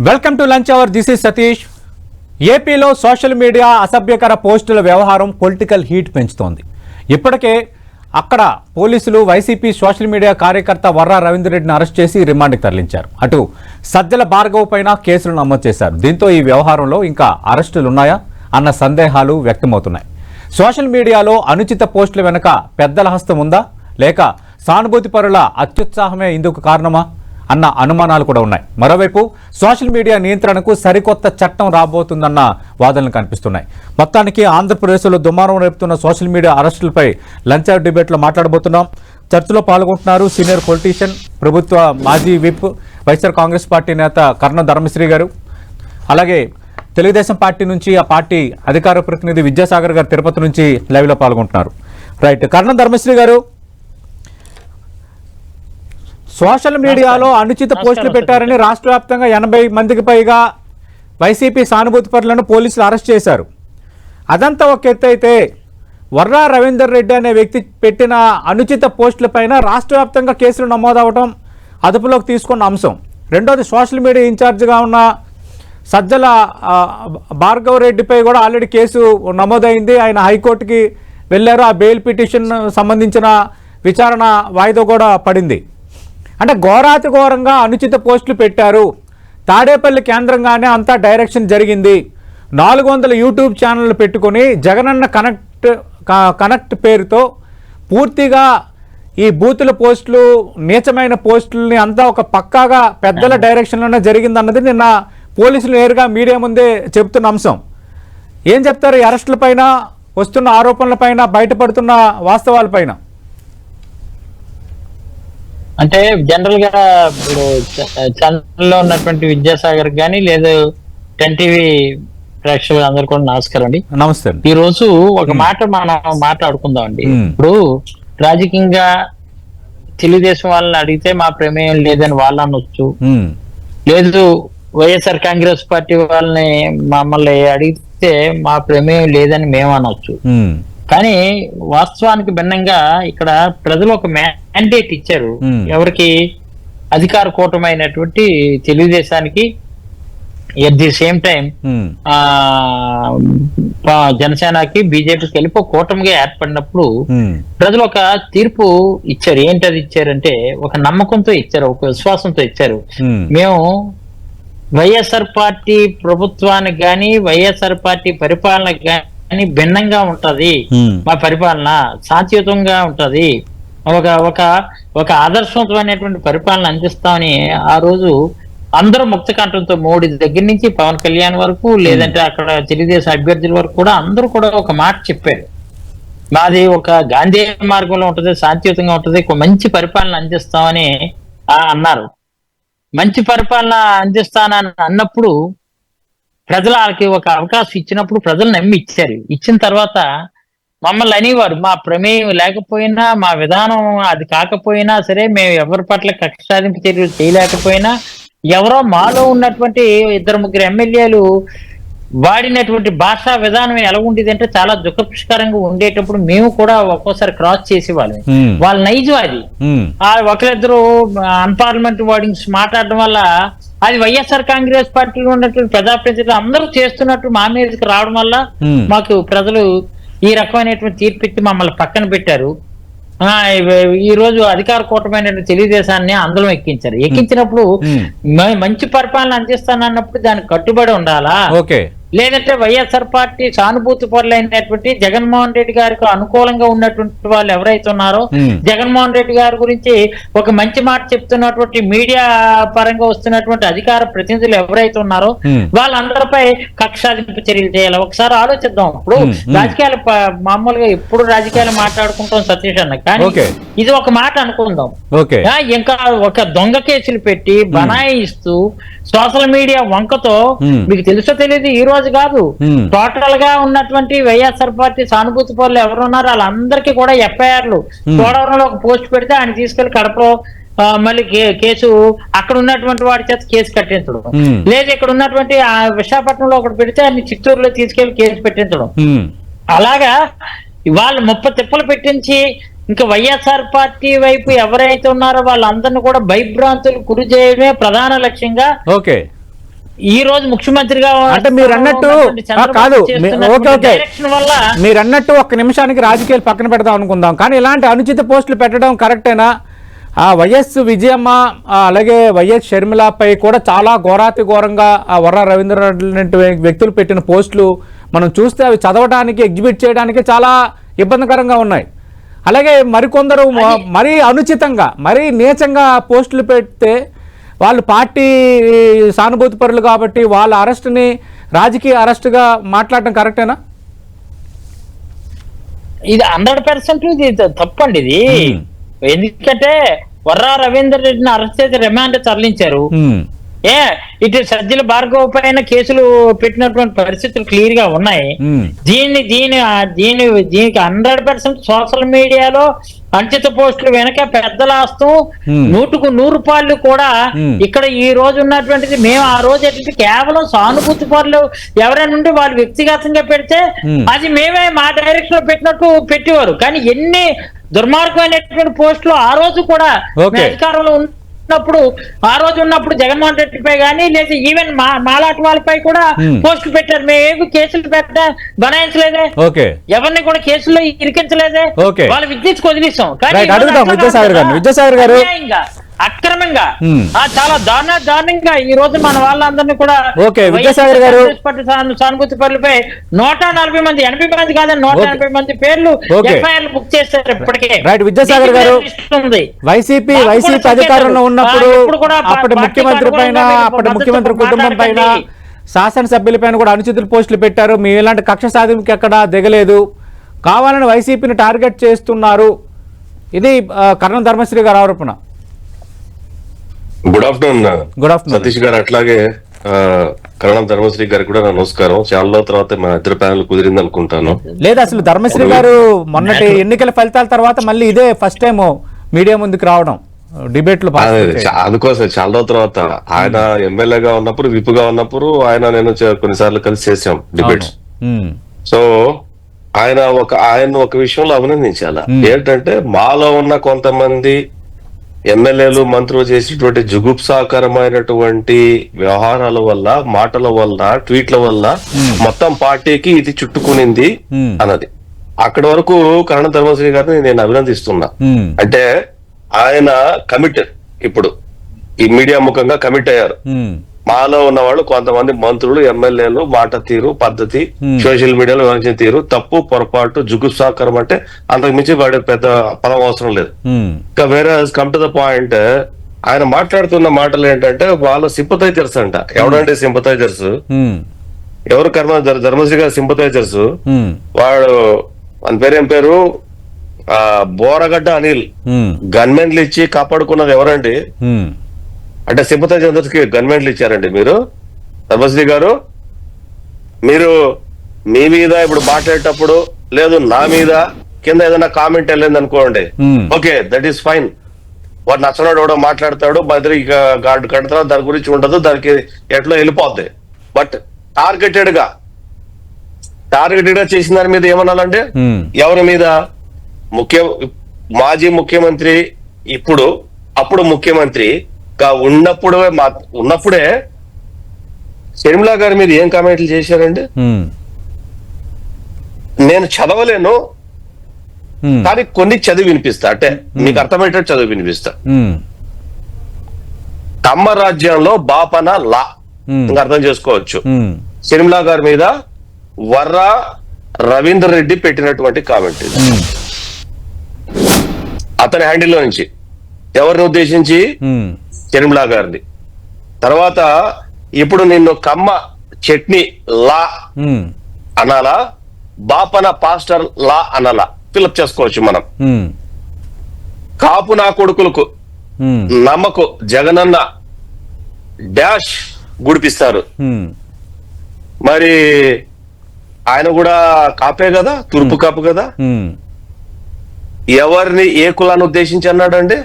Welcome to lunch hour this is Satish ఏపీలో social media అసభ్యకర పోస్టుల వ్యవహారం పొలిటికల్ హీట్ పెంచుతోంది. ఇప్పటికే అక్కడ పోలీసులు వైసీపీ సోషల్ మీడియా కార్యకర్త వర్రా రవీంద్రరెడ్డిని అరెస్ట్ చేసి రిమాండ్కి తరలించారు. అటు సజ్జల భార్గవ్ పైన కేసులు నమోదు చేశారు. దీంతో ఈ వ్యవహారంలో ఇంకా అరెస్టులు ఉన్నాయా అన్న సందేహాలు వ్యక్తమవుతున్నాయి. సోషల్ మీడియాలో అనుచిత పోస్టుల వెనుక పెద్దల హస్తం ఉందా? లేక సానుభూతి పరుల అత్యుత్సాహమే ఇందుకు కారణమా? అన్న అనుమానాలు కూడా ఉన్నాయి. మరోవైపు సోషల్ మీడియా నియంత్రణకు సరికొత్త చట్టం రాబోతుందన్న వాదనలు కనిపిస్తున్నాయి. మొత్తానికి ఆంధ్రప్రదేశ్లో దుమారం రేపుతున్న సోషల్ మీడియా అరెస్టులపై లంచ్ అవర్ డిబేట్లో మాట్లాడబోతున్నాం. చర్చలో పాల్గొంటున్నారు సీనియర్ పొలిటీషియన్ ప్రభుత్వ మాజీ విప్ వైఎస్ఆర్ కాంగ్రెస్ పార్టీ నేత కర్ణ ధర్మశ్రీ గారు. అలాగే తెలుగుదేశం పార్టీ నుంచి ఆ పార్టీ అధికార ప్రతినిధి విద్యాసాగర్ గారు తిరుపతి నుంచి లైవ్లో పాల్గొంటున్నారు. రైట్ కర్ణ ధర్మశ్రీ గారు సోషల్ మీడియాలో అనుచిత పోస్టులు పెట్టారని రాష్ట్ర వ్యాప్తంగా ఎనభై మందికి పైగా వైసీపీ సానుభూతి పరులను పోలీసులు అరెస్ట్ చేశారు. అదంతా ఒక ఎత్తు అయితే వర్రా రవీందర్ రెడ్డి అనే వ్యక్తి పెట్టిన అనుచిత పోస్టులపైన రాష్ట్ర వ్యాప్తంగా కేసులు నమోదవడం అదుపులోకి తీసుకున్న అంశం. రెండోది సోషల్ మీడియా ఇన్ఛార్జిగా ఉన్న సజ్జల భార్గవ్ రెడ్డిపై కూడా ఆల్రెడీ కేసు నమోదైంది. ఆయన హైకోర్టుకి వెళ్ళారు. ఆ బెయిల్ పిటిషన్ సంబంధించిన విచారణ వాయిదా కూడా పడింది. అంటే ఘోరాతి ఘోరంగా అనుచిత పోస్టులు పెట్టారు. తాడేపల్లి కేంద్రంగానే అంతా డైరెక్షన్ జరిగింది. నాలుగు వందల యూట్యూబ్ ఛానళ్ళు పెట్టుకొని జగనన్న కనెక్ట్ కనెక్ట్ పేరుతో పూర్తిగా ఈ బూతుల పోస్టులు నీచమైన పోస్టులని అంతా ఒక పక్కాగా పెద్దల డైరెక్షన్లోనే జరిగిందన్నది నిన్న పోలీసులు నేరుగా మీడియా ముందే చెబుతున్న అంశం. ఏం చెప్తారు ఈ అరెస్టుల పైన వస్తున్న ఆరోపణల పైన బయటపడుతున్న వాస్తవాలపైన అంటే జనరల్గా ఇప్పుడు ఛానల్లో ఉన్నటువంటి విద్యాసాగర్ గానీ లేదు టెన్ టీవీ ప్రేక్షకులు అందరు కూడా నమస్కారం అండి. నమస్తే ఈ రోజు ఒక మాట మనం మాట్లాడుకుందాం అండి. ఇప్పుడు రాజకీయంగా తెలుగుదేశం వాళ్ళని అడిగితే మా ప్రమేయం లేదని వాళ్ళు అనొచ్చు. లేదు వైఎస్ఆర్ కాంగ్రెస్ పార్టీ వాళ్ళని మమ్మల్ని అడిగితే మా ప్రమేయం లేదని మేము అనొచ్చు. కానీ వాస్తవానికి భిన్నంగా ఇక్కడ ప్రజలు ఒక మ్యాండేట్ ఇచ్చారు. ఎవరికి అధికార కూటమైనటువంటి తెలుగుదేశానికి at the same time um, జనసేనకి బీజేపీకి వెళ్ళి కూటమిగా ఏర్పడినప్పుడు ప్రజలు ఒక తీర్పు ఇచ్చారు. ఏంటి అది ఇచ్చారంటే ఒక నమ్మకంతో ఇచ్చారు ఒక విశ్వాసంతో ఇచ్చారు. మేము. వైఎస్ఆర్ పార్టీ ప్రభుత్వానికి గాని వైఎస్ఆర్ పార్టీ పరిపాలనకి గాని భిన్నంగా ఉంటది. మా పరిపాలన శాంతియుతంగా ఉంటది. ఒక ఒక ఒక ఆదర్శవంతమైనటువంటి పరిపాలన అందిస్తామని ఆ రోజు అందరూ ముక్త కంఠంతో మోడీ దగ్గర నుంచి పవన్ కళ్యాణ్ వరకు లేదంటే అక్కడ తెలుగుదేశం అభ్యర్థుల వరకు కూడా అందరూ కూడా ఒక మాట చెప్పారు. మాది ఒక గాంధీ మార్గంలో ఉంటది శాంతియుతంగా ఉంటది ఒక మంచి పరిపాలన అందిస్తామని ఆ అన్నారు. మంచి పరిపాలన అందిస్తానని అన్నప్పుడు ప్రజలు వాళ్ళకి ఒక అవకాశం ఇచ్చినప్పుడు ప్రజలు నమ్మి ఇచ్చారు. ఇచ్చిన తర్వాత మమ్మల్ని అనేవారు మా ప్రమేయం లేకపోయినా మా విధానం అది కాకపోయినా సరే మేము ఎవరి పట్ల కక్ష సాధింపు చర్యలు చేయలేకపోయినా ఎవరో మాలో ఉన్నటువంటి ఇద్దరు ముగ్గురు ఎమ్మెల్యేలు వాడినటువంటి భాషా విధానం ఎలా ఉండేది అంటే చాలా దుఃఖపుష్కరంగా ఉండేటప్పుడు మేము కూడా ఒక్కోసారి క్రాస్ చేసేవాళ్ళం. వాళ్ళ నైజం అది. ఆ ఒకరిద్దరు అన్పార్లమెంట్ వర్డింగ్స్ మాట్లాడడం వల్ల అది వైఎస్ఆర్ కాంగ్రెస్ పార్టీలో ఉన్నటువంటి ప్రజాప్రతినిధులు అందరూ చేస్తున్నట్టు మా మీదకి రావడం వల్ల మాకు ప్రజలు ఈ రకమైనటువంటి తీర్పు ఇచ్చి మమ్మల్ని పక్కన పెట్టారు. ఈ రోజు అధికార కూటమైన తెలుగుదేశాన్ని అందరం ఎక్కించారు. ఎక్కించినప్పుడు మంచి పరిపాలన అందిస్తానన్నప్పుడు దానికి కట్టుబడి ఉండాలా? ఓకే. లేదంటే వైఎస్ఆర్ పార్టీ సానుభూతి పరులైనటువంటి జగన్మోహన్ రెడ్డి గారికి అనుకూలంగా ఉన్నటువంటి వాళ్ళు ఎవరైతే ఉన్నారో జగన్మోహన్ రెడ్డి గారి గురించి ఒక మంచి మాట చెప్తున్నటువంటి మీడియా పరంగా వస్తున్నటువంటి అధికార ప్రతినిధులు ఎవరైతే ఉన్నారో వాళ్ళందరిపై కక్షాదింపు చర్యలు చేయాలి. ఒకసారి ఆలోచిద్దాం. ఇప్పుడు. రాజకీయాలు మామూలుగా ఎప్పుడు రాజకీయాలు మాట్లాడుకుంటాం సతీష్ అన్న. కానీ. ఇది ఒక మాట అనుకుందాం. ఇంకా ఒక దొంగ కేసులు పెట్టి బనాయిస్తూ సోషల్ మీడియా వంకతో. మీకు తెలుసో తెలియదు ఈ రోజు కాదు. Hmm. టోటల్గా ఉన్నటువంటి వైఎస్ఆర్ పార్టీ సానుభూతి పనులు ఎవరున్నారో? వాళ్ళందరికీ కూడా ఎఫ్ఐఆర్లు పోలవరంలో ఒక పోస్ట్ పెడితే ఆయన తీసుకెళ్ళి కడపలో మళ్ళీ కేసు అక్కడ ఉన్నటువంటి వాడి చేత కేసు కట్టించడం. లేదు ఇక్కడ ఉన్నటువంటి ఆ విశాఖపట్నంలో ఒకటి పెడితే ఆయన చిత్తూరులో తీసుకెళ్ళి కేసు పెట్టించడం. అలాగా వాళ్ళు ముప్పై తిప్పలు పెట్టించి ఇంకా వైఎస్ఆర్ పార్టీ వైపు ఎవరైతే ఉన్నారో వాళ్ళందరినీ కూడా భయభ్రాంతులు గురి చేయడమే ప్రధాన లక్ష్యంగా ఓకే. ఈ రోజు ముఖ్యమంత్రిగా అంటే మీరు అన్నట్టు కాదు ఓకే ఓకే. మీరు అన్నట్టు ఒక్క నిమిషానికి రాజకీయాలు పక్కన పెడదాం అనుకుందాం. కానీ ఇలాంటి అనుచిత పోస్టులు పెట్టడం కరెక్టేనా ఆ వైఎస్ విజయమ్మ అలాగే వైఎస్ షర్మిలపై కూడా చాలా ఘోరాతి ఘోరంగా ఆ వర్ర రవీంద్రనాథ్ వ్యక్తులు పెట్టిన పోస్టులు మనం చూస్తే అవి చదవడానికి ఎగ్జిబిట్ చేయడానికి చాలా ఇబ్బందికరంగా ఉన్నాయి. అలాగే మరికొందరు మరీ అనుచితంగా మరీ నీచంగా పోస్టులు పెడితే వాళ్ళు పార్టీ సానుభూతి పరులు కాబట్టి వాళ్ళ అరెస్ట్ని రాజకీయ అరెస్ట్గా మాట్లాడటం కరెక్టేనా? ఇది హండ్రెడ్ పర్సెంట్ ఇది తప్పండి ఇది. ఎందుకంటే వర్రా రవీందర్ రెడ్డిని అరెస్ట్ చేసి రిమాండ్ తరలించారు. ఏ ఇటు సజ్జల భార్గవ్ పైన కేసులు పెట్టినటువంటి పరిస్థితులు క్లియర్గా ఉన్నాయి దీన్ని దీని దీని దీనికి హండ్రెడ్ పర్సెంట్ సోషల్ మీడియాలో అంచిత పోస్టులు వెనక పెద్దల ఆస్తం. నూటుకు నూరు రూపాయలు కూడా. ఇక్కడ ఈ రోజు ఉన్నటువంటిది మేము ఆ రోజు ఏంటంటే కేవలం సానుభూతి పనులు ఎవరైనా ఉంటే వాళ్ళు వ్యక్తిగతంగా పెడితే. అది మేమే మా డైరెక్షన్లో పెట్టినట్టు పెట్టేవారు కానీ ఎన్ని దుర్మార్గమైనటువంటి పోస్టులు ఆ రోజు కూడా అధికారంలో ఉన్నప్పుడు ఆ రోజు ఉన్నప్పుడు జగన్మోహన్ రెడ్డిపై కానీ లేదా ఈవెన్ మా మాలాంటి వాళ్ళపై కూడా. పోస్టులు పెట్టారు మేము కేసులు పెట్ట బనాయించలేదే ఓకే ఎవరిని కూడా కేసుల్లో ఇరికించలేదే. వాళ్ళ విద్యుత్ వదిలేసాం కానీ విద్యాసాగర్. కదా. విద్యాసాగర్ గారు. అక్రమంగా చాలా దారుణ దారుణంగా ఈ రోజు మన వాళ్ళందరినీ కూడా Okay, విద్యాసాగర్ గారు. సానుభూతి పనులపై నూట నలభై మంది ఎనభై మంది కాదని నూట. ఎనభై మంది పేర్లు. ఎఫ్ఐఆర్ బుక్ చేశారు ఇప్పటికే Right, విద్యాసాగర్ గారు. YCP YCP. అధికారంలో ఉన్నప్పుడు అప్పటి ముఖ్యమంత్రి పైన అప్పటి ముఖ్యమంత్రి కుటుంబం పైన మాట్లాడకండి. శాసనసభ్యుల పైన కూడా అనుచితుల పోస్టులు పెట్టారు మీ ఇలాంటి కక్ష సాధింపుకి ఎక్కడ దిగలేదు కావాలని వైసీపీని టార్గెట్ చేస్తున్నారు ఇది కర్ణం ధర్మశ్రీ గారి ఆరోపణ good afternoon good afternoon Satish గారు అట్లాగే కరణం ధర్మశ్రీ గారికి కూడా నా నమస్కారం. చాలా రోజుల తర్వాత మన ఇద్దరు ప్యానల్ కుదిరింది అనుకుంటాను. లేదు అసలు ధర్మశ్రీ గారు మొన్నటి ఎన్నికల ఫలితాల తర్వాత మళ్ళీ ఇదే ఫస్ట్ టైం మీడియా ముందుకు రావడం డిబేట్లు అందుకోసం చాలా రోజుల తర్వాత. ఆయన ఎమ్మెల్యేగా ఉన్నప్పుడు విప్పుగా ఉన్నప్పుడు ఆయన నేను కొన్నిసార్లు కలిసి చేసాం డిబేట్స్. సో ఆయన ఒక ఆయన ఒక విషయంలో అభినందించాల? Hmm. ఏంటంటే మాలో ఉన్న కొంతమంది ఎమ్మెల్యేలు మంత్రులు చేసేటువంటి జుగుప్సాకరమైనటువంటి వ్యవహారాల వల్ల మాటల వల్ల ట్వీట్ల వల్ల మొత్తం పార్టీకి ఇది చుట్టుకునింది అన్నది. అక్కడి వరకు కరణ ధర్మశ్రీ గారిని నేను అభినందిస్తున్నా. అంటే ఆయన కమిటెడ్ ఇప్పుడు. ఈ మీడియా ముఖంగా కమిట్ అయ్యారు. మాలో ఉన్న వాళ్ళు కొంతమంది మంత్రులు ఎమ్మెల్యేలు మాట తీరు పద్ధతి Hmm. సోషల్ మీడియాలో వివరించిన తీరు తప్పు పొరపాటు జుగుప్సాకరం అంటే అంతకు మించి వాడి పెద్ద పదం అవసరం లేదు. ఇంకా వేరే కమ్ టు ద పాయింట్ ఆయన మాట్లాడుతున్న మాటలు ఏంటంటే వాళ్ళ సింపతైజర్స్ అంట. ఎవడంటే సింపతైజర్స్? ఎవరు కర్మ ధర్- ధర్మశ్రీ గారి సింపతైజర్స్ వాడు మన పేరేం పేరు? ఆ బోరగడ్డ అనిల్. గన్మెన్లు ఇచ్చి కాపాడుకున్నది ఎవరండి? అంటే సింపతైజర్స్కి గన్మెన్లు ఇచ్చారండి మీరు. ధర్మశ్రీ గారు మీరు మీ మీద ఇప్పుడు మాట్లాడేటప్పుడు లేదు నా మీద కింద ఏదైనా కామెంట్ వెళ్ళింది అనుకోండి. ఓకే దట్ ఈస్ ఫైన్ వాడు నచ్చనాడు ఎవడో మాట్లాడతాడు బదిరి గార్డు కడతాడు దాని గురించి ఉండదు దానికి ఎట్లా వెళ్ళిపోద్ది. బట్ టార్గెటెడ్గా టార్గెటెడ్గా చేసిన దాని మీద ఏమనాలంటే ఎవరి మీద? ముఖ్య మాజీ ముఖ్యమంత్రి ఇప్పుడు అప్పుడు ముఖ్యమంత్రి గా ఉన్నప్పుడు మా- ఉన్నప్పుడే షర్మిలా గారి మీద ఏం కామెంట్లు చేశారండి? నేను చదవలేను కానీ కొన్ని చదివి వినిపిస్తా. అంటే మీకు అర్థమయ్యేటట్టు చదివి వినిపిస్తా. కమ్మ రాజ్యంలో బాపన లా. ఇంకా అర్థం చేసుకోవచ్చు. షర్మిలా గారి మీద వర్ర రవీందర్ రెడ్డి పెట్టినటువంటి కామెంట్ ఇది. అతని హ్యాండిల్లో నుంచి. ఎవరిని ఉద్దేశించి? షర్మిలా గారిని తర్వాత ఇప్పుడు నిన్ను కమ్మ చట్నీ లా అనాలా బాపన పాస్టర్ లా అనాలా. ఫిలప్ చేసుకోవచ్చు మనం. కాపు నా కొడుకులకు నమ్మకు జగనన్న డాష్ గుడిపిస్తారు. మరి ఆయన కూడా కాపే కదా తూర్పు కాపు కదా? ఎవరిని ఏ కులాన్ని ఉద్దేశించి అన్నాడండి?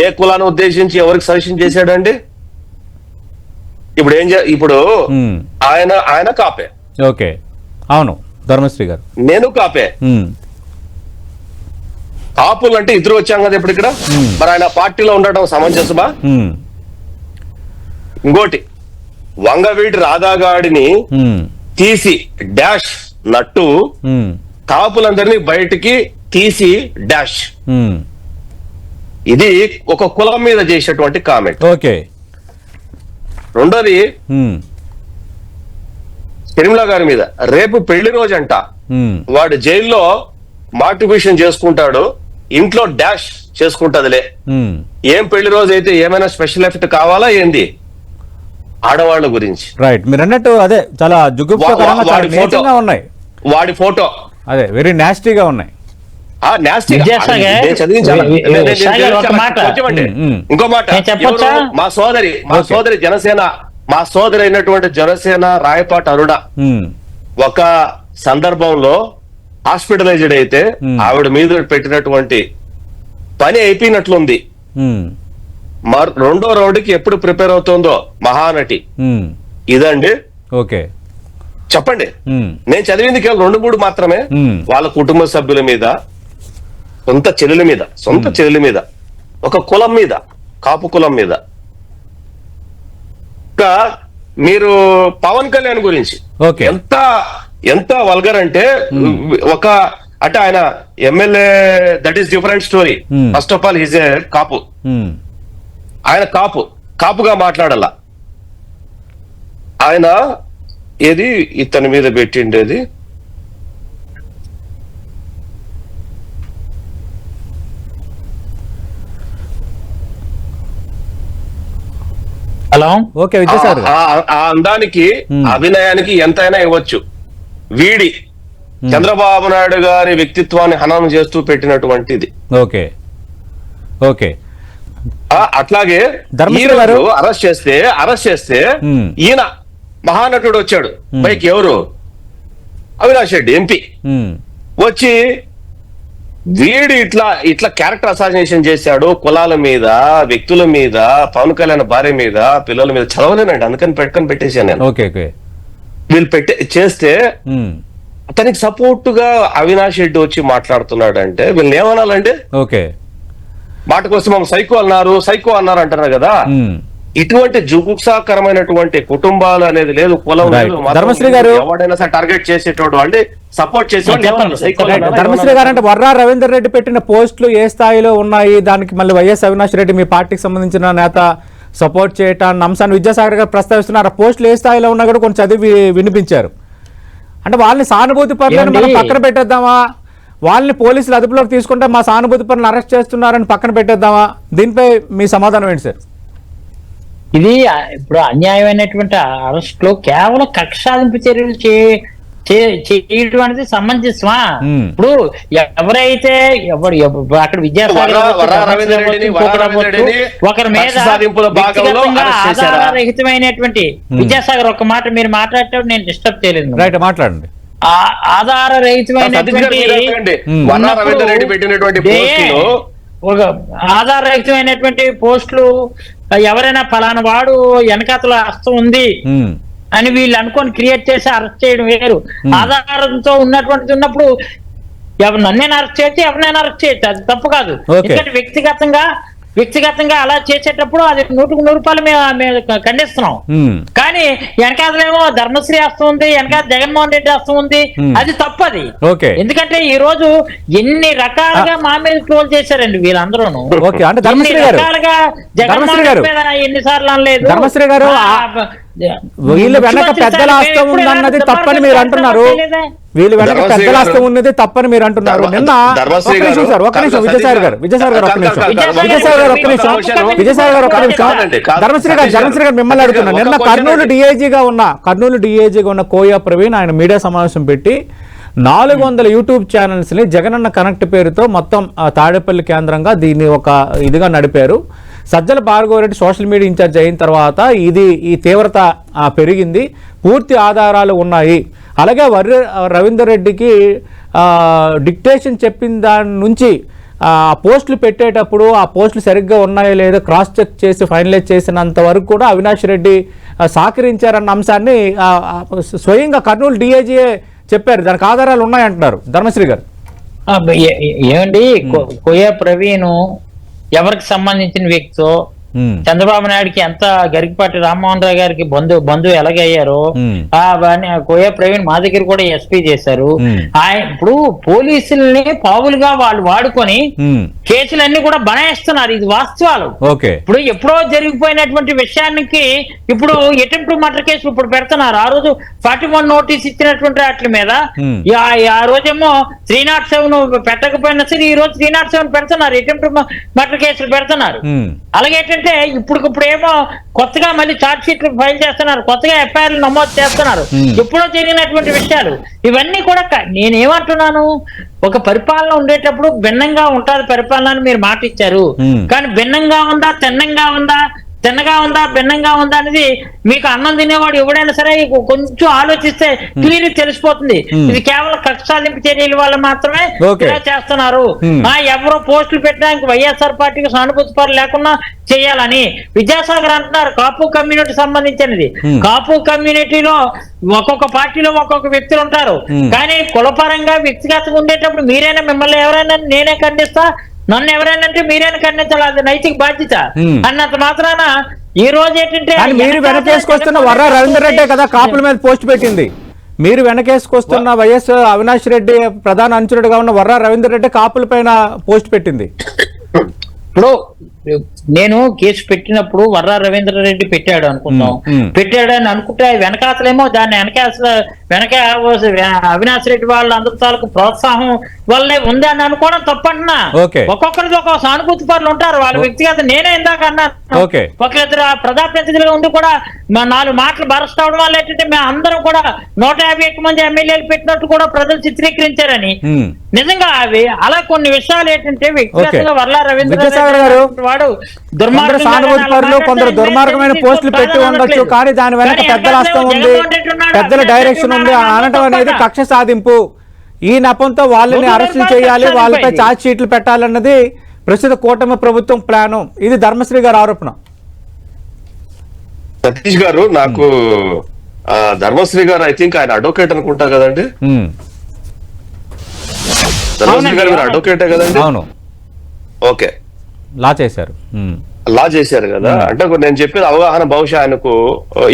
ఏ కులాన్ని ఉద్దేశించి ఎవరికి సజెషన్ చేశాడండి? ఇప్పుడు ఏం ఇప్పుడు ఆయన ఆయన కాపే. ఓకే. అవును ధర్మశ్రీ గారు. నేను కాపే. కాపులు అంటే ఇద్దరు వచ్చాం కదా ఇప్పుడు ఇక్కడ. మరి ఆయన పార్టీలో ఉండటం సమంజసమా? ఇంకోటి వంగవీటి రాధాగాడిని తీసి డాష్ నట్టు కాపులందరినీ బయటికి తీసి డాష్. ఇది ఒక కులం మీద చేసేటువంటి కామెంట్ ఓకే. రెండోది తిరుమల గారి మీద రేపు పెళ్ళి రోజంట. ఉమ్, వాడు జైల్లో మాట్రిబ్యూషన్ చేసుకుంటాడు ఇంట్లో డాష్ చేసుకుంటదిలే. ఏం పెళ్ళి రోజు అయితే ఏమైనా స్పెషల్ ఎఫెక్ట్ కావాలా ఏంది? ఆడవాళ్ళ గురించి. రైట్. మీరు అన్నట్టు అదే చాలా. నీచంగా ఉన్నాయి. వాడి ఫోటో. అదే వెరీ నాస్టీగా ఉన్నాయి. ఇంకో మాట? మా సోదరి మా. సోదరి జనసేన మా సోదరి అయినటువంటి జనసేన రాయపాటి అరుణ ఒక సందర్భంలో హాస్పిటలైజ్డ్ అయితే. ఆవిడ మీద పెట్టినటువంటి పని అయిపోయినట్లుంది. రెండో రౌండ్కి ఎప్పుడు ప్రిపేర్ అవుతుందో మహానటి. ఇదండి. ఓకే. చెప్పండి. నేను చదివింది కేవలం రెండు మూడు మాత్రమే. వాళ్ళ కుటుంబ సభ్యుల మీద సొంత చెల్లెల మీద సొంత చెల్లెల మీద ఒక కులం మీద కాపు కులం మీద. ఇంకా మీరు పవన్ కళ్యాణ్ గురించి. ఎంత ఎంత వల్గర్ అంటే ఒక అంటే ఆయన MLA that is different story. First of all his a Kapu. ఆయన కాపు కాపుగా మాట్లాడాల. ఆయన ఏది ఇతని మీద పెట్టిండేది? హలో? ఓకే. ఆ- అందానికి. అభినయానికి ఎంతైనా ఇవ్వచ్చు. వీడి చంద్రబాబు నాయుడు గారి వ్యక్తిత్వాన్ని హననం చేస్తూ పెట్టినటువంటిది. ఓకే. ఓకే. అట్లాగే. అరెస్ట్ చేస్తే అరెస్ట్ చేస్తే. ఈయన మహానటుడు వచ్చాడు. పైకి ఎవరు? అవినాష్ రెడ్డి ఎంపీ. వచ్చి వీడు ఇట్లా ఇట్లా క్యారెక్టర్ అసాసినేషన్ చేశాడు కులాల మీద వ్యక్తుల మీద పవన్ కళ్యాణ్ భార్య మీద పిల్లల మీద చదవలేనండి. అందుకని పెట్టుకొని పెట్టేశాను నేను. Okay okay. వీళ్ళు పెట్టే చేస్తే అతనికి సపోర్ట్గా అవినాష్ రెడ్డి వచ్చి మాట్లాడుతున్నాడు అంటే వీళ్ళని ఏమనాలండి? ఓకే. మాట కోసం మనం సైకో అన్నారు సైకో అన్నారు అంటున్నారు కదా. ఇటువంటి జుగుప్సాకరమైనటువంటి కుటుంబాలు అనేది లేదు కులం. లేదు. ఎవడైనా సరే టార్గెట్ చేసేటోడు అంటే సపోర్ట్. అనాలా? ధర్మశ్రీ గారు అంటే వర్రా రవీందర్ రెడ్డి పెట్టిన పోస్టులు ఏ స్థాయిలో ఉన్నాయి? దానికి మళ్ళీ వైఎస్ అవినాష్ రెడ్డి మీ పార్టీకి సంబంధించిన నేత సపోర్ట్ చేయటాన్ని అంశాన్ని విద్యాసాగర్ గారు ప్రస్తావిస్తున్నారు. ఆ పోస్టులు ఏ స్థాయిలో ఉన్నా కూడా కొంచెం చదివి వినిపించారు. అంటే వాళ్ళని సానుభూతి పరులను మనం? పక్కన పెట్టేద్దామా? వాళ్ళని పోలీసులు అదుపులోకి తీసుకుంటే మా సానుభూతి పరులను అరెస్ట్ చేస్తున్నారని పక్కన పెట్టేద్దామా? దీనిపై మీ సమాధానం ఏంటి సార్? ఇది ఇప్పుడు అన్యాయమైనటువంటి అరెస్ట్లో కేవలం కక్ష సాధింపు చర్యలు చే- చేయడం అనేది సమంజసమా. ఇప్పుడు ఎవరైతే ఎవరు ఎవ- అక్కడ విద్యాసాగర్ ఒకరి మీద? ఆధారరహితమైనటువంటి విద్యాసాగర్ ఒక మాట మీరు మాట్లాడటం నేను డిస్టర్బ్ చేయలేదు. రైట్ మాట్లాడండి. ఆ- సతీష్ గారు ఆధారరహితమైనటువంటి మీరు అడగండి. వర్రా ఉన్నప్పుడు రవీంద్ర రెడ్డి పెట్టినటువంటి దే- పోస్టులు ఒక ఎవరైనా ఫలానా వాడు వెనకాతల హస్తం ఉంది. అని వీళ్ళు అనుకొని క్రియేట్ చేసి అరెస్ట్ చేయడం వేరు. ఆధారంతో ఉన్నటువంటిది ఉన్నప్పుడు ఎవరు నన్నైనా అరెస్ట్ చేయొచ్చు ఎవరినైనా అరెస్ట్ చేయొచ్చు అది తప్పు కాదు. ఎందుకంటే వ్యక్తిగతంగా వ్యక్తిగతంగా అలా చేసేటప్పుడు అది నూటికి నూరు రూపాయలు మేము మేము ఖండిస్తున్నాం. కానీ వెనకాతలేమో ధర్మశ్రీ హస్తం ఉంది వెనకాల జగన్మోహన్ రెడ్డి హస్తం ఉంది. అది తప్పది. ఎందుకంటే ఈ రోజు ఎన్ని రకాలుగా మా మీద ట్రోల్ చేశారండి వీళ్ళందరూ రకాలుగా జగన్మోహన్. రెడ్డి మీద ఎన్నిసార్లు అనలేదు. ధర్మశ్రీ గారు, వీళ్ళ వెనక పెద్దల హస్తం ఉందన్నది తప్పని మీరు అంటున్నారు? వీళ్ళ వెనక పెద్దల గారు- హస్తం ఉన్నది తప్పని మీరు అంటున్నారు. నిన్న ధర్మశ్రీ ఒక్క నిమిషం గారు- సార్ ఒక్క నిమిషం విజయసాగర్ సతీష్ గారు విజయసాగర్ గారు కాదు, నిమిషం. విజయసాగర్ గారు ఒక్క ఒక నిమిషం. విజయసాగర్ గారు ఒక్క కాదు, నిమిషం. ధర్మశ్రీ గారు ధర్మశ్రీ గారు మిమ్మల్ని అడుగుతున్నా. నిన్న కర్నూలు డిఐజీగా ఉన్న కర్నూలు డిఐజీగా ఉన్న కోయా ప్రవీణ్ ఆయన మీడియా సమావేశం పెట్టి నాలుగు వందల యూట్యూబ్ ఛానల్స్ని జగనన్న కనెక్ట్ పేరుతో మొత్తం ఆ, తాడేపల్లి కేంద్రంగా దీన్ని ఒక ఇదిగా నడిపారు. Sajjala Bhargav Reddy social media in-charge అయిన తర్వాత ఇది ఈ తీవ్రత పెరిగింది. పూర్తి ఆధారాలు ఉన్నాయి. అలాగే వర్ర రవీందర్ రెడ్డికి డిక్టేషన్ చెప్పిన దాని నుంచి ఆ పోస్టులు పెట్టేటప్పుడు ఆ పోస్టులు సరిగ్గా ఉన్నాయో లేదో క్రాస్ చెక్ చేసి ఫైనలైజ్ చేసినంత వరకు కూడా అవినాష్ రెడ్డి సహకరించారన్న అంశాన్ని స్వయంగా కర్నూలు డిఐజీఏ చెప్పారు. దానికి ఆధారాలు ఉన్నాయంటున్నారు ధర్మశ్రీ గారు. ఏమండి? కొయ్య ప్రవీణ్ ఎవరికి సంబంధించిన వ్యక్తో ఉమ్. చంద్రబాబు నాయుడుకి ఎంత గరికపాటి రామ్మోహన్ రావు గారికి బంధు బంధువు ఎలాగయ్యారో కోయ ప్రవీణ్ మా దగ్గర కూడా ఎస్పీ చేశారు. ఆయన ఇప్పుడు పోలీసుల్ని పావులుగా వాళ్ళు వాడుకొని. కేసులన్నీ కూడా బనాయిస్తున్నారు. ఇది వాస్తవాలు. ఓకే. ఇప్పుడు ఎప్పుడో జరిగిపోయినటువంటి విషయానికి ఇప్పుడు అటెంప్ట్ మర్డర్ కేసులు ఇప్పుడు పెడుతున్నారు. ఆ రోజు ఫార్టీ వన్ నోటీస్ ఇచ్చినటువంటి వాటి మీద. ఆ- రోజేమో త్రీ నాట్ సెవెన్ పెట్టకపోయినా సరే ఈ రోజు త్రీ నాట్ సెవెన్ పెడుతున్నారు. అటెంప్ట్ మర్డర్ కేసులు పెడుతున్నారు. అలాగే ఏంటంటే ఇప్పుడు ఏమో కొత్తగా మళ్ళీ చార్జ్ షీట్లు ఫైల్ చేస్తున్నారు. కొత్తగా ఎఫ్ఐఆర్లు నమోదు చేస్తున్నారు. ఎప్పుడో జరిగినటువంటి విషయాలు. ఇవన్నీ కూడా నేనేమంటున్నాను? ఒక పరిపాలన ఉండేటప్పుడు భిన్నంగా ఉంటుంది పరిపాలన మీరు మాట ఇచ్చారు. కానీ భిన్నంగా ఉందా తిన్నంగా ఉందా తిన్నగా ఉందా భిన్నంగా ఉందా అనేది మీకు అన్నం తినేవాడు ఎవడైనా సరే కొంచెం ఆలోచిస్తే క్లియర్ తెలిసిపోతుంది Hmm. ఇది కేవలం కక్ష సాధింపు చర్యల వల్ల మాత్రమే. ఇలా చేస్తున్నారు Hmm. ఆ ఎవరో పోస్టులు పెట్టడానికి వైఎస్ఆర్ పార్టీకి సానుభూతి పరులు లేకుండా చేయాలని విద్యాసాగర్ అంటున్నారు కాపు కమ్యూనిటీ సంబంధించినది Hmm. కాపు కమ్యూనిటీలో ఒక్కొక్క పార్టీలో ఒక్కొక్క వ్యక్తులు ఉంటారు Hmm. కానీ కులపరంగా వ్యక్తిగతంగా ఉండేటప్పుడు మీరైనా మిమ్మల్ని ఎవరైనా నేనే ఖండిస్తా నన్ను ఎవరైనా అంటే మీరైనా ఖండించాలి అది నైతిక బాధ్యత. అన్నంత మాత్రాన ఈ రోజు ఏంటంటే మీరు వెనకేసుకొస్తున్న వర్ర రవీందర్ రెడ్డి కదా కాపుల మీద పోస్ట్ పెట్టింది. మీరు వెనకేసుకొస్తున్న వైఎస్ అవినాష్ రెడ్డి ప్రధాన అంచురుడుగా ఉన్న వర్ర రవీందర్ రెడ్డి కాపుల పైన పోస్ట్ పెట్టింది. ఇప్పుడు నేను కేసు పెట్టినప్పుడు వర్రా రవీంద్ర రెడ్డి పెట్టాడు అనుకుందాం మ్మ్. పెట్టాడు అని అనుకుంటే వెనకాసలేమో దాన్ని వెనకాసల వెనక అవినాష్ రెడ్డి వాళ్ళ అందరి తాలూకు ప్రోత్సాహం వల్లే ఉంది అని అనుకోవడం తప్పంటున్నా. ఒక్కొక్కరికి ఒక సానుభూతి పరులు ఉంటారు వాళ్ళ వ్యక్తిగత నేనే ఇందాక అన్నాను ఓకే. ఒకరిద్దరు ఆ ప్రజాప్రతినిధులుగా ఉండి కూడా మా నాలుగు మాటలు బరస్తావడం వల్ల ఏంటంటే మేము అందరం కూడా నూట యాభై ఎక్కువ మంది ఎమ్మెల్యేలు పెట్టినట్టు కూడా ప్రజలు చిత్రీకరించారని. నిజంగా అవి అలా కొన్ని విషయాలు ఏంటంటే వ్యక్తిగతంగా. వర్లా రవీంద్ర వాడు కొందరు దుర్మార్గంగా సానుభూతి నాలుగు పరులు కొందరు దుర్మార్గమైన పోస్టులు పెట్టి ఉండొచ్చు. కానీ దాని వెనక పెద్దల హస్తం ఉంది పెద్దల డైరెక్షన్ ఉంది అనటం అనేది. కక్ష సాధింపు. ఈ నెపంతో వాళ్ళని అరెస్టులు చేయాలి వాళ్ళపై ఛార్జ్ షీట్లు పెట్టాలన్నది ప్రస్తుత కూటమి ప్రభుత్వం ప్లాను. ఇది ధర్మశ్రీ గారి ఆరోపణ. సతీష్ గారు నాకు ధర్మశ్రీ గారు ఐ థింక్ ఆయన అడ్వకేట్ అనుకుంటా కదండి. ధర్మశ్రీ గారు. అడ్వకేటే కదండి? అవును. ఓకే. లా చేశారు. లా చేశారు కదా. అంటే నేను చెప్పేది అవగాహన బహుశా ఆయనకు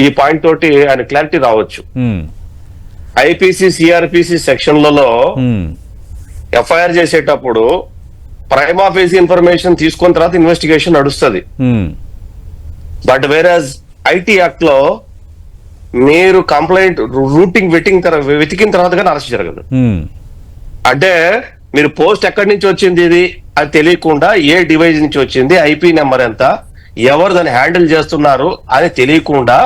ఈ పాయింట్ తోటి ఆయన క్లారిటీ రావచ్చు. ఐపీసీ సిఆర్పిసి సెక్షన్లలో. ఎఫ్ఐఆర్ చేసేటప్పుడు ప్రైమ్ ఆఫీస్ ఇన్ఫర్మేషన్ తీసుకున్న తర్వాత ఇన్వెస్టిగేషన్ నడుస్తుంది. బట్ వేరేజ్ ఐటీ యాక్ట్లో మీరు కంప్లైంట్ రూటింగ్ వెటింగ్ తర్వాత వెతికిన తర్వాత కానీ అరెస్ట్ జరగదు. అంటే మీరు పోస్ట్ ఎక్కడి నుంచి వచ్చింది ఇది? అది తెలియకుండా ఏ డివైజ్ నుంచి వచ్చింది? ఐపీ నెంబర్ ఎంత? ఎవరు దాన్ని హ్యాండిల్ చేస్తున్నారు? అని తెలియకుండా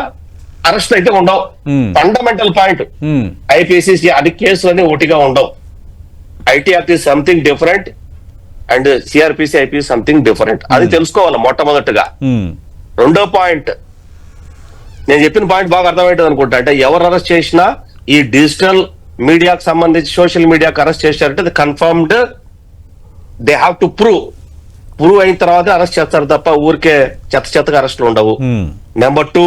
అరెస్ట్ అయితే ఉండవు. Fundamental point. ఐపీసీసీ అది కేసులన్నీ ఒకటిగా ఉండవు. IT act is something different and CrPC IP something different అది తెలుసుకోవాలి మొట్టమొదటిగా. రెండో పాయింట్ నేను చెప్పిన పాయింట్ బాగా అర్థమవుతుంది అనుకుంటా. అంటే ఎవరు అరెస్ట్ చేసినా ఈ డిజిటల్ మీడియాకు సంబంధించి సోషల్ మీడియాకి అరెస్ట్ చేశారంటే అది confirmed they have to prove prove అయిన తర్వాత అరెస్ట్ చేస్తారు తప్ప ఊరికే చెత్త చెత్తగా అరెస్టులు ఉండవు. నెంబర్ నెంబర్ టూ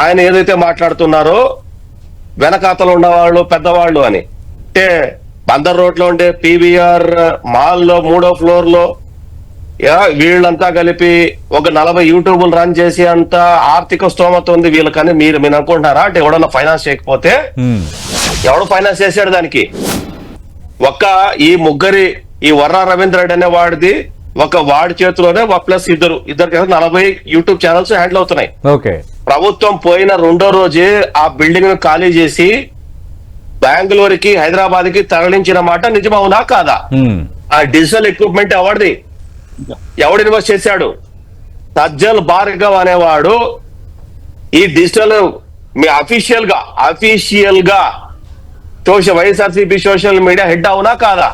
ఆయన ఏదైతే మాట్లాడుతున్నారో వెనకాతలు ఉన్నవాళ్ళు పెద్దవాళ్ళు అని. అంటే బందర్ రోడ్లో ఉండే పీవీఆర్ మాల్లో మూడో ఫ్లోర్లో వీళ్ళంతా కలిపి ఒక నలభై యూట్యూబ్లు రన్ చేసి అంత ఆర్థిక స్తోమత ఉంది వీళ్ళకని మీరు మీరు అనుకుంటున్నారా? అంటే ఎవడన్నా ఫైనాన్స్ చేయకపోతే. ఎవడు ఫైనాన్స్ చేశాడు దానికి? ఒక్క ఈ ముగ్గురి ఈ వర్రా రవీంద్ర రెడ్డి అనే వాడిది ఒక వాడి చేతిలోనే ప్లస్ ఇద్దరు ఇద్దరు కలిసి నలభై యూట్యూబ్ ఛానల్స్ హ్యాండిల్ అవుతున్నాయి. ఓకే. ప్రభుత్వం పోయిన రెండో రోజే ఆ బిల్డింగ్ను ఖాళీ చేసి బెంగళూరుకి హైదరాబాద్కి తరలించిన మాట నిజమవునా కాదా. ఆ డిజిటల్ ఎక్విప్మెంట్ ఎవరిది ఎవడు ఇన్వెస్ట్ చేశాడు సజ్జల్ భార్గవ్ అనేవాడు ఈ డిజిటల్ మీ అఫీషియల్గా అఫీషియల్గా social YSRCP social media head అవునా కాదా.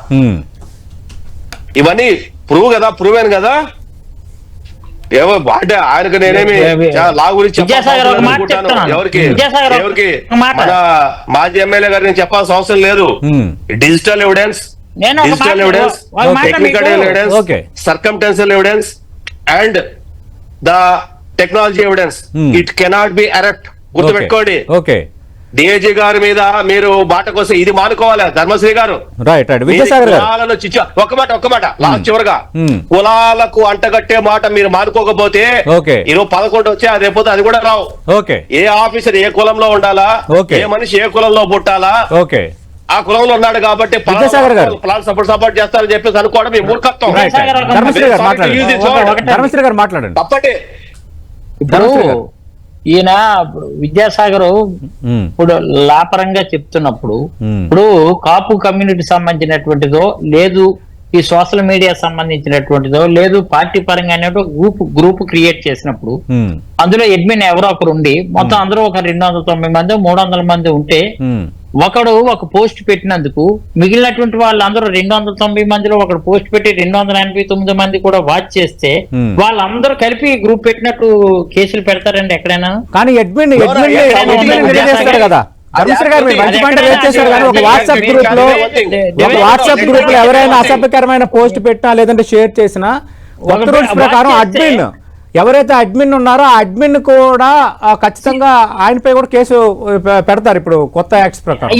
ఇవన్నీ ప్రూవ్ కదా ప్రూవేన్ కదా ఏమో అంటే ఆయనకు నేనేమి లా గురించి. ఎవరికి ఎవరికి. మన మాజీ ఎమ్మెల్యే గారికి నేను చెప్పాల్సిన అవసరం లేదు. డిజిటల్ ఎవిడెన్స్ డిజిటల్ ఎవిడెన్స్ ఒక technical evidence Okay. Circumstantial evidence and the technology evidence Hmm. It cannot be erect గుర్తుపెట్టుకోండి. ఓకే డిఐజీ గారి మీద మీరు బాటకు వస్తే ఇది మానుకోవాలి ధర్మశ్రీ గారు. రైట్ రైట్ విద్యాసాగర్ గారు. కులాలను చిచ్చు ఒక్క మాట ఒక్క మాట లాస్ట్ చివరగా. మ్మ్. కులాలకు అంటగట్టే మాట మీరు మానుకోకపోతే ఓకే. ఈరోజు పదకొండు వచ్చి అది రేపు అది కూడా రావు. ఓకే ఏ ఆఫీసర్ ఏ కులంలో ఉండాలా. ఏ మనిషి ఏ కులంలో పుట్టాలా? ఓకే ఆ కులంలో ఉన్నాడు కాబట్టి విద్యాసాగర్ గారు. ప్లాన్ సపోర్ట్ సపోర్ట్ చేస్తారని చెప్పేసి అనుకోవడం మీ మూర్ఖత్వం గారు ధర్మశ్రీ మాట్లాడండి ధర్మశ్రీ గారు మాట్లాడండి తప్పటి ఇప్పుడు. ఈయన ఇప్పుడు విద్యాసాగర్. ఇప్పుడు లాపరంగా చెప్తున్నప్పుడు. ఇప్పుడు కాపు కమ్యూనిటీ సంబంధించినటువంటిదో లేదు ఈ సోషల్ మీడియా సంబంధించినటువంటిదో లేదు పార్టీ పరంగా అనేటువంటి ఒక గ్రూప్ గ్రూప్ క్రియేట్ చేసినప్పుడు. అందులో అడ్మిన్ ఎవరో ఒకరు ఉండి మొత్తం అందరూ ఒక రెండు వందల తొంభై మంది మూడు వందల మంది ఉంటే. ఒకడు ఒక పోస్ట్ పెట్టినందుకు మిగిలినటువంటి వాళ్ళందరూ రెండు వందల తొంభై మందిలో ఒకడు పోస్ట్ పెట్టి రెండు వందల ఎనభై తొమ్మిది మంది కూడా వాచ్ చేస్తే. వాళ్ళందరూ కలిపి గ్రూప్ పెట్టినట్టు కేసులు పెడతారండి ఎక్కడైనా? కానీ అడ్మిన్ కదా. ధర్మశ్రీ గారు మీరు మంచి పాయింట్ రేట్ చేశారు కానీ ఒక వాట్సాప్ గ్రూప్లో ఒక వాట్సాప్ గ్రూప్లో ఎవరైనా అసభ్యకరమైన పోస్ట్ పెట్టినా లేదంటే షేర్ చేసినా కొత్త రూల్స్ ప్రకారం అడ్మిన్ ఎవరైతే అడ్మిన్ ఉన్నారో ఆ అడ్మిన్ కూడా ఖచ్చితంగా ఆయనపై కూడా కేసు పెడతారు ఇప్పుడు కొత్త యాక్ట్స్ ప్రకారం.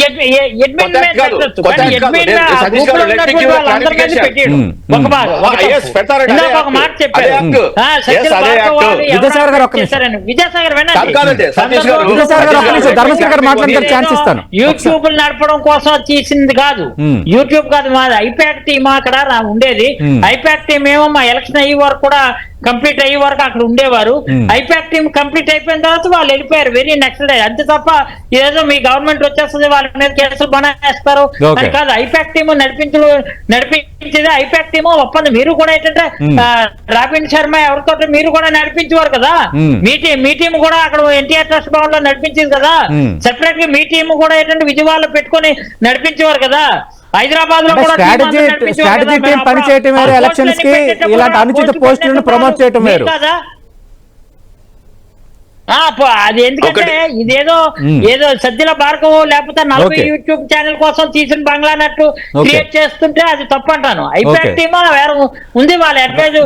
లో గారు, ఒక్క సతీష్ గారు. మాట్లాడడానికి ఛాన్స్ ఇస్తాను. యూట్యూబ్ నడపడం కోసం తీసింది కాదు. యూట్యూబ్ కాదు మాది ఐపాక్ టీమ్ అక్కడ ఉండేది. ఐపాక్ టీమ్ ఏమో మా ఎలక్షన్ అయ్యే వరకు కూడా కంప్లీట్ అయ్యే వరకు అక్కడ ఉండేవారు. ఐపాక్ టీమ్ కంప్లీట్ అయిపోయిన తర్వాత వాళ్ళు వెళ్ళిపోయారు. Very next day. అంతే తప్ప ఏదో మీ గవర్నమెంట్ వచ్చేస్తుంది వాళ్ళ మీద కేసులు బనాయిస్తారు. అని కాదు ఐపాక్ టీమ్ నడిపించు నడిపించేది ఐపాక్ టీమ్ ఒప్పందం. మీరు కూడా ఏంటంటే రాబిన్ శర్మ ఎవరితో మీరు కూడా నడిపించేవారు కదా. మీ టీం మీ టీం కూడా అక్కడ ఎన్టీఆర్ ట్రస్ట్ భవన్లో నడిపించింది కదా. సెపరేట్గా మీ టీం కూడా ఏంటంటే విజయవాడలో పెట్టుకొని నడిపించేవారు కదా? హైదరాబాద్లో మరి పని చేయటం వేరే, పోస్టులన్నీ కి ఇలాంటి అనుచిత పోస్టులు పోస్టులను promote చేయటం వేరు. అది ఎందుకంటే. ఇదేదో. ఏదో సజ్జల భార్గవ లేకపోతే నలభై. యూట్యూబ్ ఛానల్ కోసం తీసిన బంగ్లా నట్టు. క్రియేట్ చేస్తుంటే అది తప్పు అంటాను. ఐపాక్ టీమ్ వేరే ఉంది వాళ్ళ అడ్వైజ్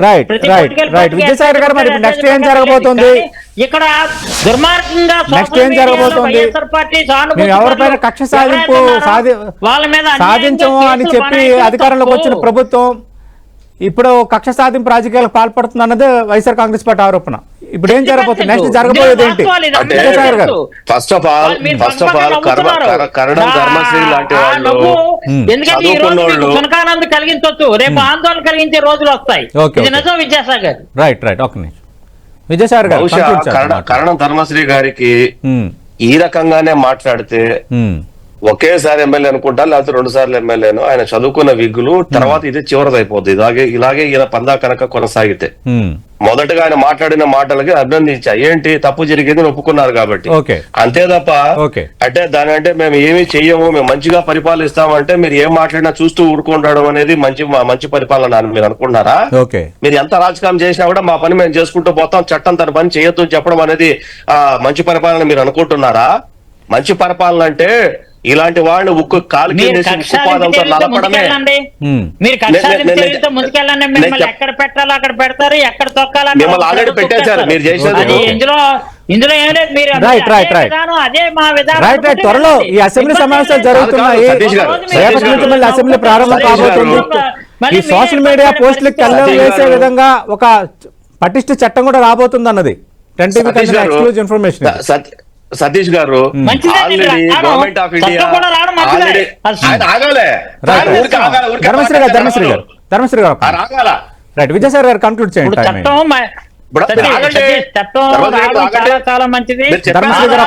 ఇక్కడ దుర్మార్గంగా ఎవరిపైన కక్ష సాధింపు వాళ్ళ మీద సాధించము అని చెప్పి అధికారంలోకి వచ్చిన. ప్రభుత్వం ఇప్పుడు కక్ష సాధింపు రాజకీయాలకు పాల్పడుతుంది అన్నది వైఎస్ఆర్ కాంగ్రెస్ పార్టీ ఆరోపణ. ఇప్పుడు ఏం జరగబోతుంది? నెక్స్ట్ జరగబోయేది ఏంటి? First of all first of all. Karanam Dharmasri లాంటి వాళ్ళు. ఎందుకంటే కలిగించవచ్చు రేపు ఆందోళన కలిగించే రోజులు వస్తాయి. ఇది. నిజం విద్యాసాగర్ రైట్ రైట్ ఒక నిమిషం. విజయసాగర్ గారు కరణ- ధర్మశ్రీ గారికి ఈ రకంగానే మాట్లాడితే ఒకేసారి ఎమ్మెల్యే అనుకుంటా లేకపోతే రెండు సార్లు ఎమ్మెల్యేను ఆయన చదువుకున్న విగ్గులు తర్వాత ఇది చివరిది అయిపోద్ది ఇలాగే ఇలాగే ఈయన పందా కనుక కొనసాగితే. ఉమ్, మొదటగా ఆయన మాట్లాడిన మాటలకి అభినందించా. ఏంటి తప్పు జరిగింది అని ఒప్పుకున్నారు కాబట్టి. అంతే తప్ప. అంటే దాని అంటే మేము ఏమీ చెయ్యము మేము మంచిగా పరిపాలిస్తామంటే మీరు ఏం మాట్లాడినా చూస్తూ ఊరుకుండడం అనేది మంచి మంచి పరిపాలన అని మీరు అనుకుంటున్నారా? ఓకే. మీరు ఎంత రాజకీయం చేసినా కూడా మా పని మేము చేసుకుంటూ పోతాం చట్టం తన పని చేయొద్దు చెప్పడం అనేది ఆ మంచి పరిపాలన మీరు అనుకుంటున్నారా? మంచి పరిపాలన అంటే ఇలాంటి వాళ్ళని ఉక్కు కాలు నలపడమే. ఎక్కడ పెట్టాలో అక్కడ పెడతారు ఎక్కడ తొక్కాలో మిమ్మల్ని. పెట్టేశారు. మీరు చేసేది. ఇందులో ఇందులో ఏం లేదు. మీరు అదే మా విధానం త్వరలో ఈ అసెంబ్లీ సమావేశాలు జరుగుతున్నాయి. సతీష్ గారు, రేపటి నుంచి మళ్ళీ అసెంబ్లీ ప్రారంభం కాబోతుంది. ఈ సోషల్ మీడియా పోస్టులకు కళ్ళం వేసే. విధంగా ఒక పటిష్ట చట్టం కూడా రాబోతుంది అన్నది ఎక్స్క్లూజివ్ ఇన్ఫర్మేషన్ సతీష్ గారు మంచిదే ఆల్రెడీ. గవర్నమెంట్ ఆఫ్ ఇండియా ఆగాలే. ధర్మశ్రీ గారు ధర్మశ్రీ. ధర్మశ్రీ రైట్ విజయసాగర్ గారు కంక్లూడ్ ఇప్పుడు చేయండి ధర్మశ్రీ గారు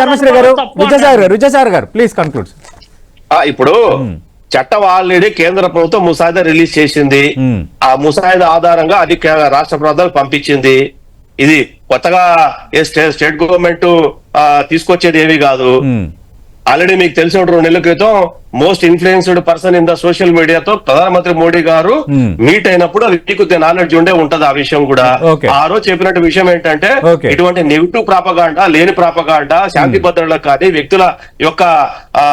ధర్మశ్రీ గారు ధర్మశ్రీ గారు. ప్లీజ్ కంక్లూడ్ ఆ, ఇప్పుడు చట్టం ఆల్రెడీ కేంద్ర ప్రభుత్వం ముసాయిదా రిలీజ్ చేసింది. ఆ ముసాయిదా ఆధారంగా అది రాష్ట్ర ప్రభుత్వాలు పంపించింది. ఇది కొత్తగా స్టేట్ గవర్నమెంట్ తీసుకొచ్చేది ఏమీ కాదు. ఆల్రెడీ మీకు తెలిసిన రెండు నెలల క్రితం most influenced person in the social మీడియాతో ప్రధానమంత్రి మోడీ గారు Hmm. మీట్ అయినప్పుడు అది మీకు నాలెడ్జ్ ఉండే ఉంటది ఆ విషయం కూడా. ఆ రోజు చెప్పినట్టు విషయం ఏంటంటే. ఇటువంటి నెగిటివ్ ప్రాపగాండా లేని ప్రాపగాండా శాంతి భద్రతలకు కానీ వ్యక్తుల యొక్క ఆ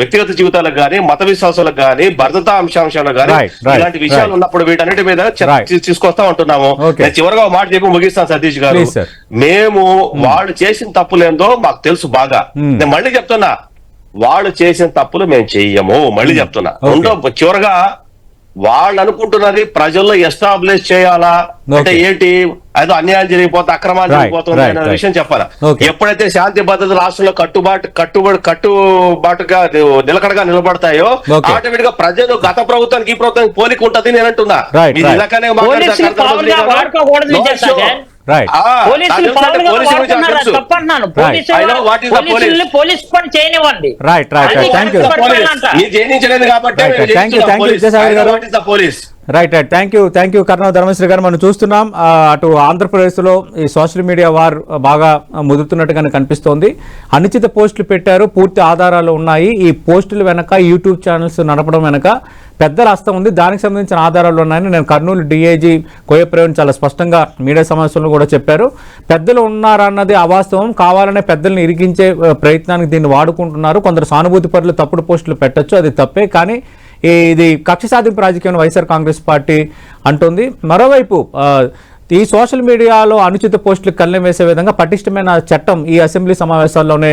వ్యక్తిగత జీవితాలకు కానీ మత విశ్వాసాలకు కానీ భద్రతా అంశాంశాలకు కానీ ఇలాంటి విషయాలు. ఉన్నప్పుడు వీటన్నిటి మీద. తీసుకొస్తా ఉంటున్నాము. నేను చివరిగా ఒక మాట చెప్పి ముగిస్తాను సతీష్ గారు. మేము వాళ్ళు చేసిన తప్పులేందో మాకు తెలుసు బాగా Hmm. నేను మళ్ళీ చెప్తున్నా వాళ్ళు చేసిన తప్పులు మేము చెయ్యము. మళ్ళీ చెప్తున్నా. Okay. రెండో చివరగా వాళ్ళు అనుకుంటున్నది ప్రజల్లో ఎస్టాబ్లిష్ చేయాలా? అంటే. ఏంటి? ఏదో అన్యాయం జరిగిపోతే అక్రమాలు జరిగిపోతుంది అనే. విషయం చెప్పాలా. ఎప్పుడైతే శాంతి భద్రత రాష్ట్రంలో కట్టుబాటు కట్టుబడి కట్టుబాటుగా నిలకడగా నిలబడతాయో. ఆటోమేటిక్గా ప్రజలు గత ప్రభుత్వానికి ఈ ప్రభుత్వానికి పోలిక ఉంటది నేను అంటున్నా పోలీస్ పని చేయనివ్వండి రైట్ రైట్ థ్యాంక్ యూ కాబట్టి right right thank you thank you కర్ణవ Dharmasri గారు. మనం చూస్తున్నాం అటు ఆంధ్రప్రదేశ్లో ఈ సోషల్ మీడియా వార్ బాగా ముదురుతున్నట్టుగానే కనిపిస్తోంది. అనుచిత పోస్టులు పెట్టారు పూర్తి ఆధారాలు ఉన్నాయి. ఈ పోస్టులు వెనక యూట్యూబ్ ఛానల్స్ నడపడం వెనక పెద్ద రాష్ట్రం ఉంది. దానికి సంబంధించిన ఆధారాలు ఉన్నాయని నేను కర్నూలు డిఐజీ కోయప్రవీణ్ చాలా స్పష్టంగా మీడియా సమావేశంలో కూడా చెప్పారు. పెద్దలు ఉన్నారన్నది అవాస్తవం. కావాలనే పెద్దల్ని ఇరిగించే ప్రయత్నానికి దీన్ని వాడుకుంటున్నారు. కొందరు సానుభూతి పరులు తప్పుడు పోస్టులు పెట్టొచ్చు అది తప్పే. కానీ ఇది కక్ష సాధింపు రాజకీయం వైఎస్ఆర్ కాంగ్రెస్ పార్టీ అంటుంది. మరోవైపు ఈ సోషల్ మీడియాలో అనుచిత పోస్టులు కళ్ళెం వేసే విధంగా పటిష్టమైన చట్టం ఈ అసెంబ్లీ సమావేశాల్లోనే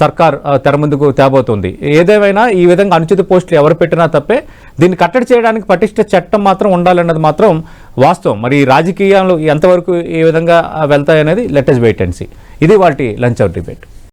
సర్కార్ తెరముందుకు తెర ముందుకు తేబోతుంది. ఏదేమైనా ఈ విధంగా అనుచిత పోస్టులు ఎవరు పెట్టినా తప్పే దీన్ని కట్టడి చేయడానికి పటిష్ట చట్టం మాత్రం ఉండాలన్నది మాత్రం వాస్తవం. మరి రాజకీయాలు ఎంతవరకు ఏ విధంగా వెళ్తాయనేది లెటెస్ట్ వెయిట్ అండ్ సీ ఇది వాటి లంచ్ అవుట్ డిబేట్.